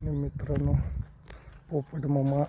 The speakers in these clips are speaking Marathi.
मित्रांनो पोपट मामा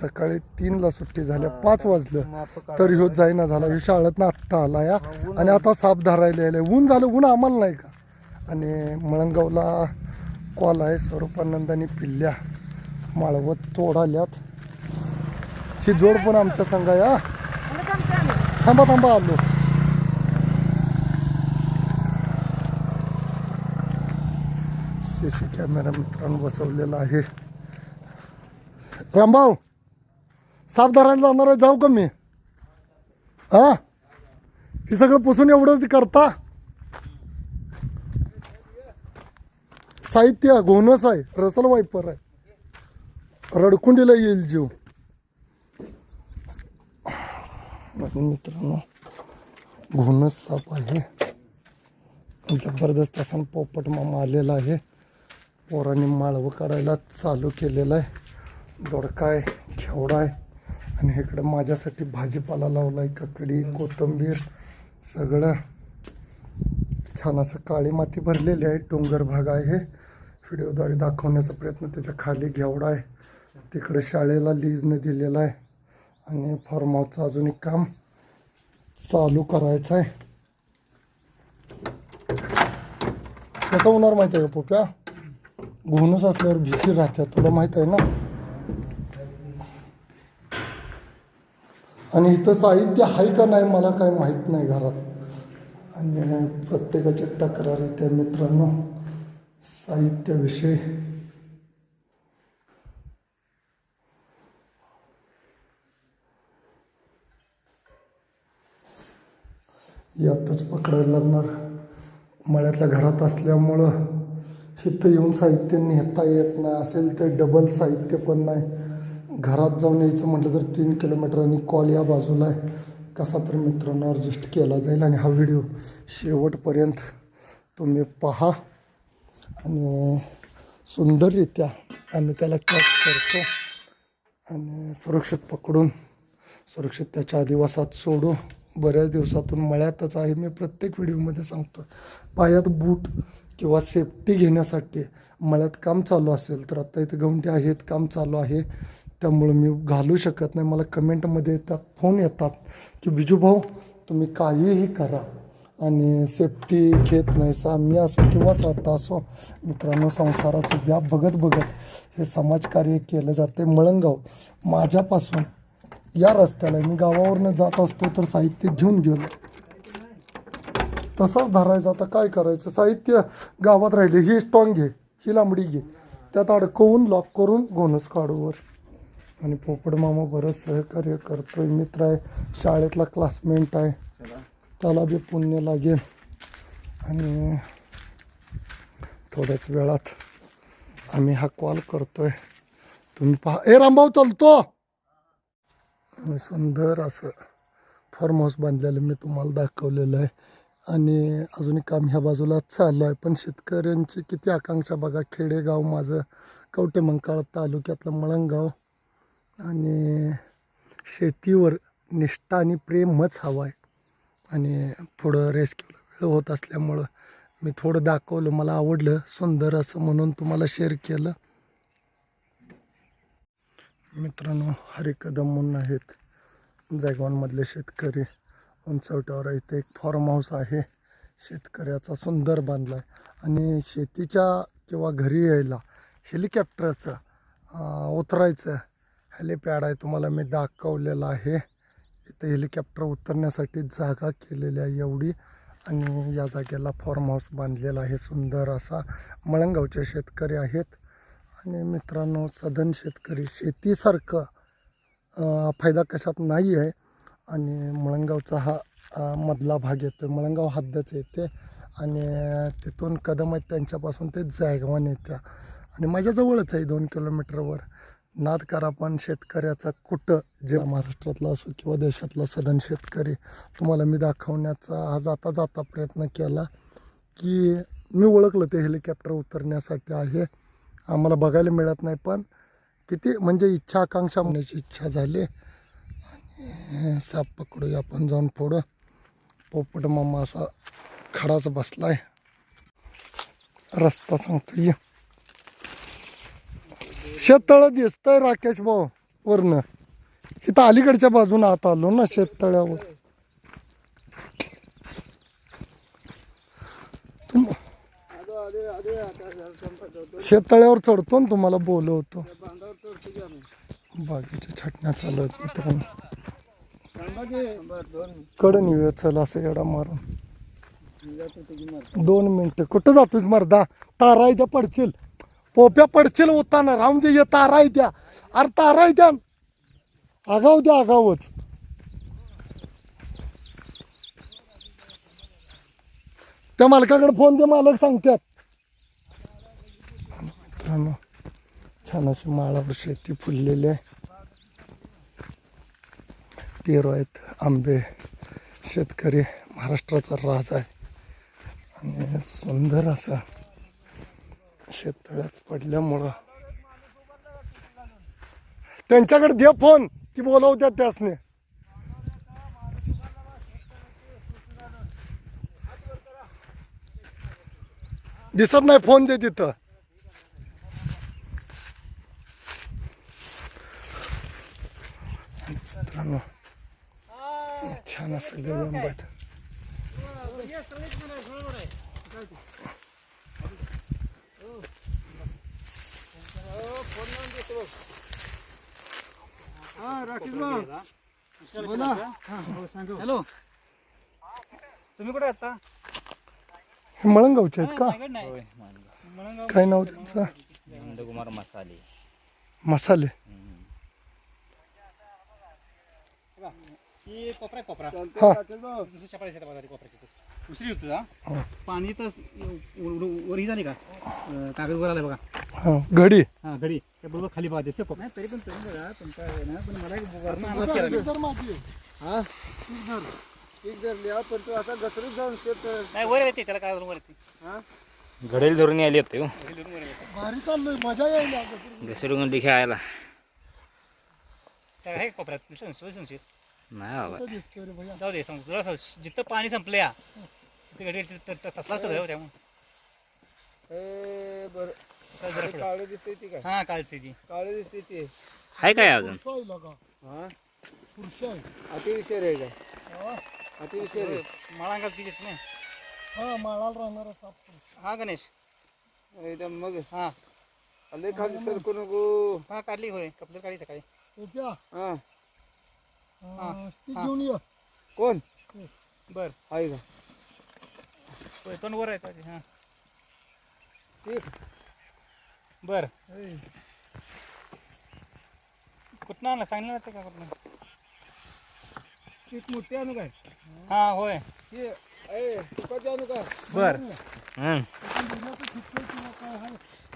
सकाळी तीनला सुट्टी झाल्या पाच वाजलं. तर ह्यो जाईना झाला ह्यो शाळेत आत्ता आला या. आणि आता साप धरायला यायला ऊन झालं ऊन आम्हाला नाही का? आणि मळंगावला कॉल आहे स्वरूपानंदानी पिल्ल्या माळवत तोडाल्यात. ही जोड पण आमच्या संघ या थांबा थांबा आलो. सी सी कॅमेरा मित्रांनो बसवलेला आहे. रामभाऊ साप धरायला जाणार आहे जाऊ का मी? हा? हे सगळं पुसून एवढंच करता? साहित्य घोनस आहे रसल वायपर आहे. रडकुंडीला येईल जीव. मित्रांनो घोनस साप आहे. जबरदस्त असा पोपट मामा आलेला आहे. पोरांनी माळवं काढायला चालू केलेलं आहे. दोडका आहे घेवडा आहे. आणि इकडं माझ्यासाठी भाजीपाला लावला आहे ककडी कोथिंबीर सगळं. छान असं काळी माती भरलेली आहे डोंगर भाग आहे व्हिडिओद्वारे दाखवण्याचा प्रयत्न त्याच्याखाली घेवडा आहे. तिकडे शाळेला लीजने दिलेला आहे. आणि फार्म हाऊसचं अजून एक काम चालू करायचं आहे. कसं होणार माहिती आहे का पोप्या? घुणच असल्यावर भीती राहते तुला माहीत आहे ना? आणि इथं साहित्य आहे का नाही मला काही माहीत नाही घरात. आणि प्रत्येकाची तक्रार येते मित्रांनो साहित्याविषयी. यातच पकडायला लागणार. मळ्यातल्या घरात असल्यामुळं तिथं येऊन साहित्य नेता येत नाही. असेल तर डबल साहित्य पण नाही. घरात जाऊन यायचं म्हटलं तर तीन किलोमीटर आणि कॉल या बाजूला आहे. कसा तर मित्रांनो ॲडजस्ट केला जाईल. आणि हा व्हिडिओ शेवटपर्यंत तुम्ही पहा. आणि सुंदररित्या आम्ही त्याला कॅच करतो. आणि सुरक्षित पकडून सुरक्षित त्याच्या आदिवासात सोडू. बऱ्याच दिवसातून मळ्यातच आहे. मी प्रत्येक व्हिडिओमध्ये सांगतो पायात बूट किंवा सेफ्टी घेण्यासाठी मळ्यात काम चालू असेल तर आता इथं गवंडी आहेत काम चालू आहे. त्यामुळं मी घालू शकत नाही. मला कमेंटमध्ये येतात फोन येतात की बिजूभाऊ तुम्ही काहीही करा आणि सेफ्टी घेत नाही सा मी असो किंवा श्रद्धा असो मित्रांनो संसाराचं व्याप बघत बघत हे समाजकार्य केलं जाते. मळंगाव माझ्यापासून या रस्त्याला मी गावावरनं जात असतो तर साहित्य घेऊन गेलो. तसाच धरायचा. आता काय करायचं? साहित्य गावात राहिले. ही स्टॉंग घे. ही लांबडी घे. त्यात अडकवून लॉक करून गोनस काढूवर आणि पोपट मामा बरंच सहकार्य करतोय. मित्र आहे. शाळेतला क्लासमेट आहे. त्याला बी पुण्य लागेल. आणि थोड्याच वेळात आम्ही हा कॉल करतोय. तुम्ही पहा. ए रामभाऊ चालतो. आणि सुंदर असं फार्म हाऊस बांधलेलं मी तुम्हाला दाखवलेलं आहे. आणि अजून एक काम ह्या बाजूला चालू आहे पण शेतकऱ्यांची किती आकांक्षा बघा. खेडेगाव माझं कवटेमंकाळ तालुक्यातलं मळंगाव. आणि शेतीवर निष्ठा आणि प्रेमच हवं आहे आणि पुढं रेस्क्यूला वेळ होत असल्यामुळं मी थोडं दाखवलं. मला आवडलं सुंदर असं म्हणून तुम्हाला शेअर केलं. मित्रांनो हरिकदम म्हणून आहेत जयगवानमधले शेतकरी. उंचवट्यावर इथे एक फार्म हाऊस आहे. शेतकऱ्याचा सुंदर बांधला आहे आणि शेतीच्या किंवा घरी यायला हेलिकॉप्टरचं उतरायचं हेलिपॅड आहे. तुम्हाला मी दाखवलेलं आहे. इथे हेलिकॉप्टर उतरण्यासाठी जागा केलेली आहे एवढी. आणि या जागेला फार्म हाऊस बांधलेला आहे. सुंदर असा मळंगावचे शेतकरी आहेत. आणि मित्रांनो सधन शेतकरी शेतीसारखं फायदा कशात नाही आहे आणि मळंगावचा हा मधला भाग येतो मळंगाव हद्दच येते आणि तिथून कदम आहेत त्यांच्यापासून ते जायगवान येत्या. आणि माझ्याजवळच आहे दोन किलोमीटरवर. नाद करा पण शेतकऱ्याचा कुठं जे महाराष्ट्रातला असो किंवा देशातला सदन शेतकरी तुम्हाला मी दाखवण्याचा हा जाता जाता प्रयत्न केला की मी ओळखलं ते हेलिकॉप्टर उतरण्यासाठी आहे. आम्हाला बघायला मिळत नाही पण किती म्हणजे इच्छा आकांक्षा होण्याची इच्छा झाली. साप पकडूया आपण जाऊन पुढं. पोपट मामा असा खडाच बसलाय. रस्ता सांगतो ये. शेततळ दिसतंय राकेश भाऊ वरनं. इथं अलीकडच्या बाजून आत आलो ना शेततळ्यावर. तुम- शेततळ्यावर चढतो ना तुम्हाला बोलवतो. बागेच्या छाटण्या चालू आहेत. मित्रांनो कडं निवे चल असं एवढा मारून. दोन मिनटं. कुठं जातोस मर्दा? तारा आहे त्या पडशील. पोप्या पडशील होताना राहून दे तारा आहे त्या अरे तारा आहे त्या आगाव द्या आगावच. त्या मालकाकडे फोन दे मालक सांगतात मित्रांनो छान अशी माळावर शेती फुललेली आहे. पेरू आहेत आंबे शेतकरी महाराष्ट्राचा राज आहे. आणि सुंदर असा शेततळ्यात पडल्यामुळं त्यांच्याकडे दे फोन ती बोलवत्यात त्यासने. दिसत नाही फोन दे तिथं. मित्रांनो छान असं गवळण आहेत हॅलो. तुम्ही कुठे आता? हे मळंगावचे आहेत का? काय नाव त्यांचं नंदकुमार मसाले. मसाले. ही कोपरा आहे, कोपरा. कोपऱ्याची होती. का? पाणी तर वर ही झाली का? अं, कागद वर आलाय बघा. हा घडी. हा घडी. त्या बरोबर खाली बघा दिसते कोपरा. तरी पण बघा आहे ना पण मला एक वरनं अंदाज केला मी. हा? नाही वर येते त्याला काय वर येते. घडेल धरून आले होते हो. भारी चाललोय मजा यायला. घसरगुंडी खेळायला त्या आहे कोपऱ्यात सोय संशय नाही बाबा. जाऊ दे समज जरा असं जिथं पाणी संपलं या तिथे घडी तसलाच तर त्यामुळे. काळे दिसते ती काय? हा कालची ती. काळे दिसते ती. हाय काय अजून? आहे. हा? आहे. अतिविषय आहे काय? हा. आहे तिचेच नाही हा. हा गणेश. एकदम मग. हा. लय खाली सरकू नको. हा काढली होय. कपडे काढली सकाळी. ओप्या, हा अं, ती हा. घेऊन ये. कोण? बर. आहे का? होय तोंड वर आहे पाहिजे हा. ठीक बर. ए, कुठनं आणलं? सांगलं ना ते का कुठनं? ती मोठी आणू काय? हा होय. ती ए तुकाची आणू का बर. हं.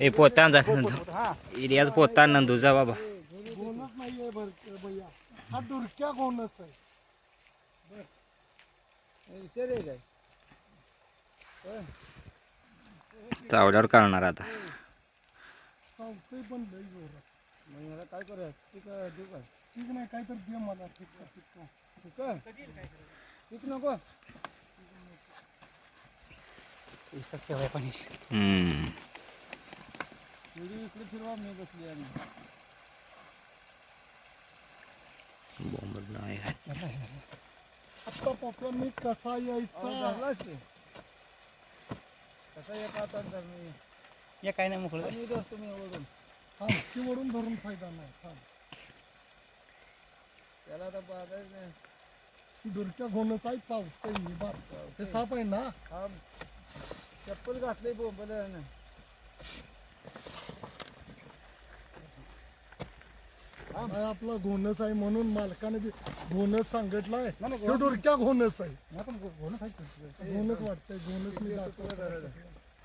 ए पोता हा इरियाच पोता नंदूचा बाबा. नाहीये बरं भैया. हा डुरक्या गोणच आहे? विषय आहे काय चावड्यावर करणार आता. चालतंय पण लई जोरात. मग याला काय करूया? देऊ काय ठीक नाही दे मला ठीक आहे ठीक नको. हम्म. व्हिडिओ इकडे फिरवा मी बसली आणि नाही. आत्ता पोप्यांनी कसा यायचा? कसा एक आता धर मी? या काय नाही मोकळं. मी धरतो मी वरून हा ती वरून धरून फायदा नाही हा. त्याला आता बाजायच नाही. डुरक्या गोणच आहे चावतंय मी बाप. ते साप आहे ना? हा. चप्पल घातले बोंबल काय आपला घोणच आहे म्हणून मालकाने बी घोणच सांगितलाय. तो डुरक्या घोणच आहे. घोणच वाटतंय घोणच मी दाखवतो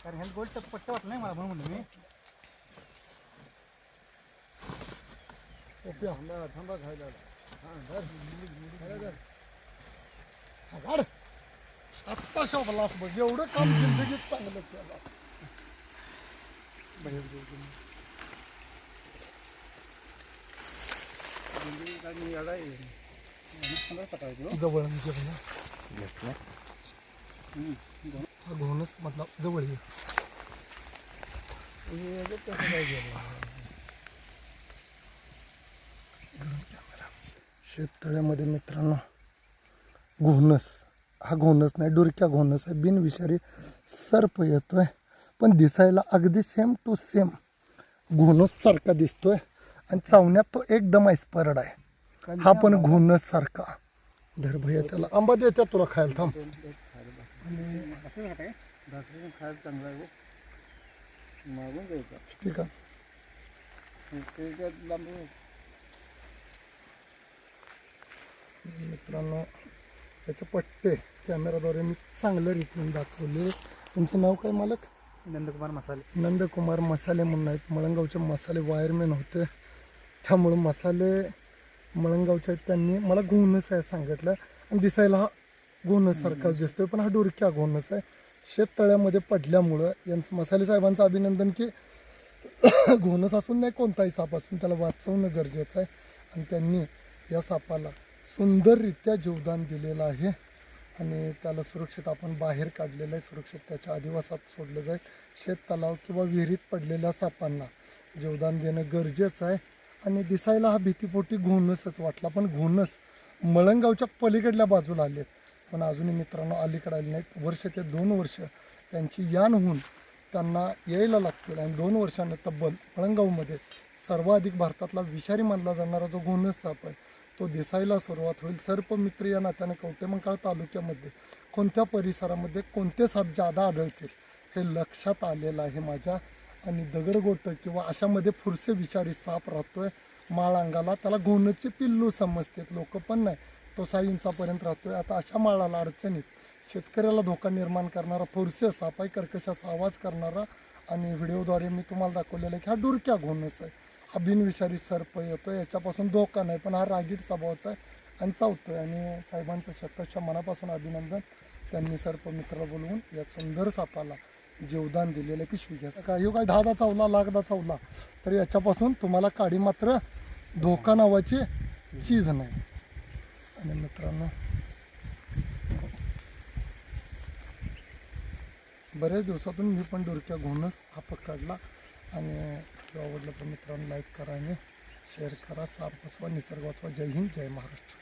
कारण ह्याला गोल्ड पट्ट वाटलं नाही मला म्हणून मी. थांबा खायला आत्ता शोभलास बघ. एवढं काम जिंदगीत चांगलं केलं. जवळ घेऊनच मतलब जवळ शेततळ्यामध्ये मित्रांनो घोणस. हा घोणस नाही डुरक्या घोणस आहे. बिनविषारी सर्प येतोय. पण दिसायला अगदी सेम टू सेम घोणस सारखा दिसतोय. आणि चावण्यात तो एकदम ऐसपरड आहे. हा पण घोणस सारखा. धर भैया त्याला. आंबा देत्या तुला खायला थांब. ठीक आहे. मित्रांनो त्याचे पट्टे कॅमेराद्वारे मी चांगल्या रीतीने दाखवले. तुमचं नाव काय मालक? नंदकुमार मसाले. नंदकुमार मसाले म्हणून आहेत. मळंगावचे मसाले वायरमॅन होते. त्यामुळं मसाले मळंगावच्या आहेत त्यांनी मला घोणस आहे सांगितलं. आणि दिसायला हा घोणसारखा दिसतोय पण हा डोरक्या घोणस आहे. शेततळ्यामध्ये पडल्यामुळं यांचं मसाले साहेबांचं अभिनंदन की घोणस असून नाही कोणताही साप असून त्याला वाचवणं गरजेचं आहे. आणि त्यांनी या सापाला सुंदररित्या जीवदान दिलेलं आहे. आणि त्याला सुरक्षित आपण बाहेर काढलेलं आहे. सुरक्षित त्याच्या आदिवासात सोडलं जाईल. शेत तलाव किंवा विहिरीत पडलेल्या सापांना जीवदान देणं गरजेचं आहे. आणि दिसायला हा भीतीपोटी घोणसच वाटला. पण घोणस मळंगावच्या पलीकडल्या बाजूला आलेत पण अजूनही मित्रांनो अलीकडे आले नाहीत. वर्ष ते दोन वर्ष त्यांची यान होऊन त्यांना यायला लागतील. आणि दोन वर्षांना तब्बल मळंगावमध्ये सर्वाधिक भारतातला विषारी मानला जाणारा जो घोणस साप आहे तो दिसायला सुरुवात होईल. सर्पमित्र या नात्याने कवटेमंकाळ तालुक्यामध्ये कोणत्या परिसरामध्ये कोणते साप जादा आढळतील हे लक्षात आलेलं आहे माझ्या आणि दगडगोट किंवा अशामध्ये फुरसे विषारी साप राहतोय माळ अंगाला त्याला घोणचे पिल्लू समजतात. लोक पण नाही. तो साईंचापर्यंत राहतोय. आता अशा माळाला अडचणीत शेतकऱ्याला धोका निर्माण करणारा फुरसे साप आहे कर्कशाचा आवाज करणारा आणि व्हिडिओद्वारे मी तुम्हाला दाखवलेला आहे की हा डुरक्या घोणस आहे. हा बिनविषारी सर्प येतो याच्यापासून धोका नाही पण हा रागीट स्वभावाचा आहे आणि चावतोय. आणि साहेबांचं शतकच्या मनापासून अभिनंदन त्यांनी सर्प मित्राला बोलवून या सुंदर सापाला जीवदान दिलेलं आहे पिशवी घ्यायचं. काय हे काय दहा दहा चावला लाख दहा चावला? तर याच्यापासून तुम्हाला काडी मात्र धोका नावाची चीज नाही. आणि मित्रांनो बऱ्याच दिवसातून मी पण डोरक्या घेऊनच हा पकडला आणि आवडलं तर मित्रांनो लाईक करा आणि शेअर करा. साफ वाचवा निसर्ग वाचवा जय हिंद जय महाराष्ट्र.